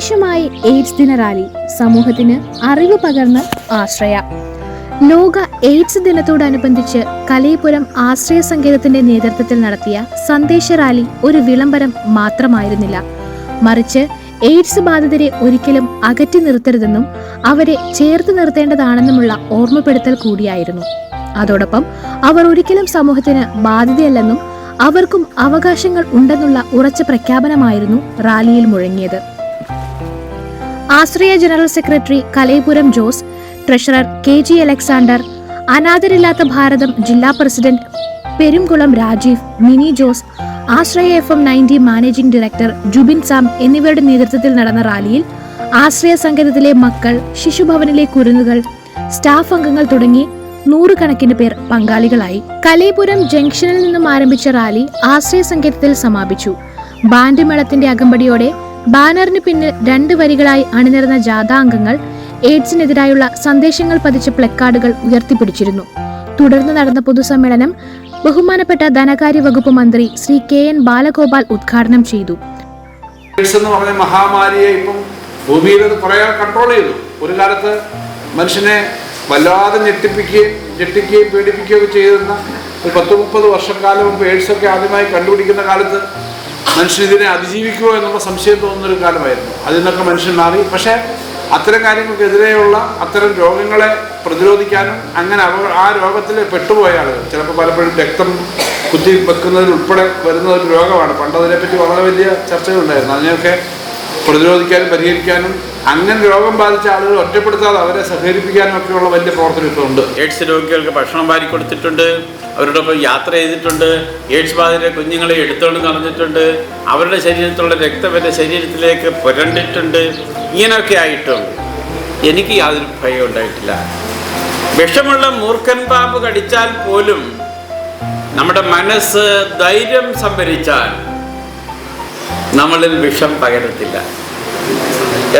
വിശേഷമായി AIDS ദിന rally സമൂഹത്തിന് അറിവ് പകർന്ന് ആശ്രയ. ലോക എയ്ഡ്സ് ദിനത്തോടനുബന്ധിച്ച് കലയപുരം ആശ്രയ സങ്കേതത്തിന്റെ നേതൃത്വത്തിൽ നടത്തിയ സന്ദേശ റാലി ഒരു വിളംബരം മാത്രമായിരുന്നില്ല. മറിച്ച് എയ്ഡ്സ് ബാധിതരെ ഒരിക്കലും അകറ്റി നിർത്തരുതെന്നും അവരെ ചേർത്ത് നിർത്തേണ്ടതാണെന്നുമുള്ള ഓർമ്മപ്പെടുത്തൽ കൂടിയായിരുന്നു. അതോടൊപ്പം അവർ ഒരിക്കലും സമൂഹത്തിന് ബാധ്യതയല്ലെന്നും അവർക്കും അവകാശങ്ങൾ ഉണ്ടെന്നുള്ള ഉറച്ച പ്രഖ്യാപനമായിരുന്നു റാലിയിൽ മുഴങ്ങിയത്. Ashraya general secretary Kalaipuram Jose treasurer K G Alexander അനാഥരില്ലാത്ത Bharatam ജില്ലാ president Perumkulam Rajeev Mini Jose Ashraya F M ninety managing director Jubin Sam എന്നിവരുടെ നേതൃത്വത്തിൽ നടന്ന റാലിയിൽ ആശ്രയ സംഗീതത്തിലെ മക്കൾ ശിശുഭവനിലെ കുരുന്നുകൾ സ്റ്റാഫ് അംഗങ്ങൾ തുടങ്ങി നൂറുകണക്കിന് പേർ പങ്കാളികളായി. കലൈപുരം ജംഗ്ഷനിൽ നിന്നും ആരംഭിച്ച റാലി ആശ്രയ സംഗീതത്തിൽ സമാപിച്ചു. ബാൻഡ് മേളത്തിന്റെ അകമ്പടിയോടെ ബാനറിന് പിന്നിൽ രണ്ട് വരികളായി അണിനിരന്ന ജാഥാംഗങ്ങൾ എയ്ഡ്സിനെതിരായുള്ള സന്ദേശങ്ങൾ പതിച്ച പ്ലക്കാർഡുകൾ ഉയർത്തിപ്പിടിച്ചിരുന്നു. തുടർന്ന് നടന്ന പൊതുസമ്മേളനം ബഹുമാനപ്പെട്ട ധനകാര്യ വകുപ്പ് മന്ത്രി ശ്രീ കെ എൻ ബാലഗോപാൽ ഉദ്ഘാടനം ചെയ്തു. മഹാമാരിയെ ഇപ്പം ഭൂമിയിൽ കൺട്രോൾ ചെയ്തു. ഒരു കാലത്ത് മനുഷ്യനെ വല്ലാതെ ഞെട്ടിപ്പിക്കുകയും ഞെട്ടിക്കുകയും പേടിപ്പിക്കുകയും ചെയ്തിരുന്ന ഒരു പത്ത് മുപ്പത് വർഷക്കാലം മുമ്പ് എയ്ഡ്സ് ഒക്കെ ആദ്യമായി കണ്ടുപിടിക്കുന്ന കാലത്ത് മനുഷ്യൻ ഇതിനെ അതിജീവിക്കുമോ എന്നുള്ള സംശയം തോന്നുന്നൊരു കാലമായിരുന്നു. അതിൽ നിന്നൊക്കെ മനുഷ്യൻ മാറി. പക്ഷേ അത്തരം കാര്യങ്ങൾക്കെതിരെയുള്ള അത്തരം രോഗങ്ങളെ പ്രതിരോധിക്കാനും അങ്ങനെ അവ ആ രോഗത്തിൽ പെട്ടുപോയ ആളുകൾ ചിലപ്പോൾ പലപ്പോഴും രക്തം കുത്തി വെക്കുന്നതിൽ ഉൾപ്പെടെ വരുന്ന ഒരു രോഗമാണ്. പണ്ട് അതിനെപ്പറ്റി വളരെ വലിയ ചർച്ചകളുണ്ടായിരുന്നു. അതിനെയൊക്കെ പ്രതിരോധിക്കാനും പരിഹരിക്കാനും അങ്ങനെ രോഗം ബാധിച്ച ആളുകൾ ഒറ്റപ്പെടുത്താതെ അവരെ സഹകരിപ്പിക്കാനും ഒക്കെയുള്ള വലിയ പ്രവർത്തനം ഇപ്പോൾ ഉണ്ട് എയ്ഡ്സ് രോഗികൾക്ക് ഭക്ഷണം വാരി കൊടുത്തിട്ടുണ്ട്. അവരോടൊപ്പം യാത്ര ചെയ്തിട്ടുണ്ട്. എയ്ഡ്സ് ബാധിത കുഞ്ഞുങ്ങളെ എടുത്തുകൊണ്ട് നടന്നിട്ടുണ്ട് അവരുടെ ശരീരത്തിലുള്ള രക്തം എന്റെ ശരീരത്തിലേക്ക് പുരണ്ടിട്ടുണ്ട്. ഇങ്ങനെയൊക്കെ ആയിട്ടും എനിക്ക് യാതൊരു ഭയം ഉണ്ടായിട്ടില്ല. വിഷമുള്ള മൂർഖൻ പാമ്പ് കടിച്ചാൽ പോലും നമ്മുടെ മനസ്സ് ധൈര്യം സംഭരിച്ചാൽ നമ്മളിൽ വിഷം പകരത്തില്ല.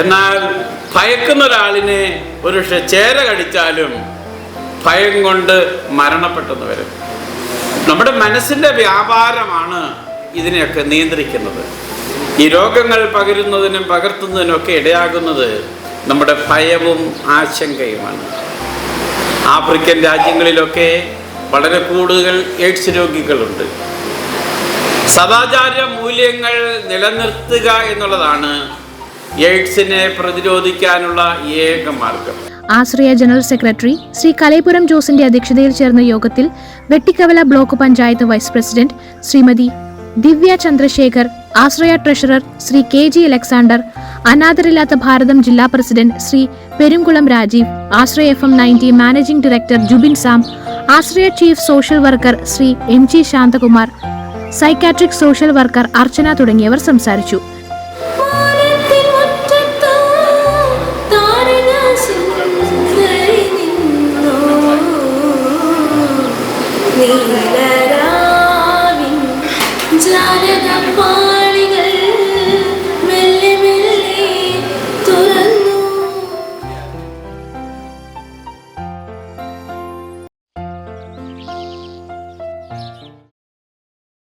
എന്നാൽ ഭയക്കുന്ന ഒരാളിനെ ഒരു ചേര കടിച്ചാലും ഭയം കൊണ്ട് മരണപ്പെട്ടെന്ന് വരും. നമ്മുടെ മനസ്സിന്റെ വ്യാപാരമാണ് ഇതിനെയൊക്കെ നിയന്ത്രിക്കുന്നത്. ഈ രോഗങ്ങൾ പകരുന്നതിനും പകർത്തുന്നതിനൊക്കെ ഇടയാകുന്നത് നമ്മുടെ ഭയവും ആശങ്കയുമാണ്. ആഫ്രിക്കൻ രാജ്യങ്ങളിലൊക്കെ വളരെ കൂടുതൽ എയ്ഡ്സ് രോഗികളുണ്ട്. സദാചാര മൂല്യങ്ങൾ നിലനിർത്തുക എന്നുള്ളതാണ് എയ്ഡ്സിനെ പ്രതിരോധിക്കാനുള്ള ഏക മാർഗം. ആശ്രയ ജനറൽ സെക്രട്ടറി ശ്രീ കലൈപുരം ജോസിന്റെ അധ്യക്ഷതയിൽ ചേർന്ന യോഗത്തിൽ Vettikkavala block panchayat vice president Shrimati Divya Chandrashekhar Ashraya treasurer Shri K G Alexander അനാഥരില്ലാത്ത Bharatam ജില്ലാ president Shri Perumkulam Rajeev Ashraya F M ninety managing director Jubin Sam Ashraya chief social worker Shri M G Shanthakumar psychiatric social worker Archana തുടങ്ങിയവർ സംസാരിച്ചു. не дарма.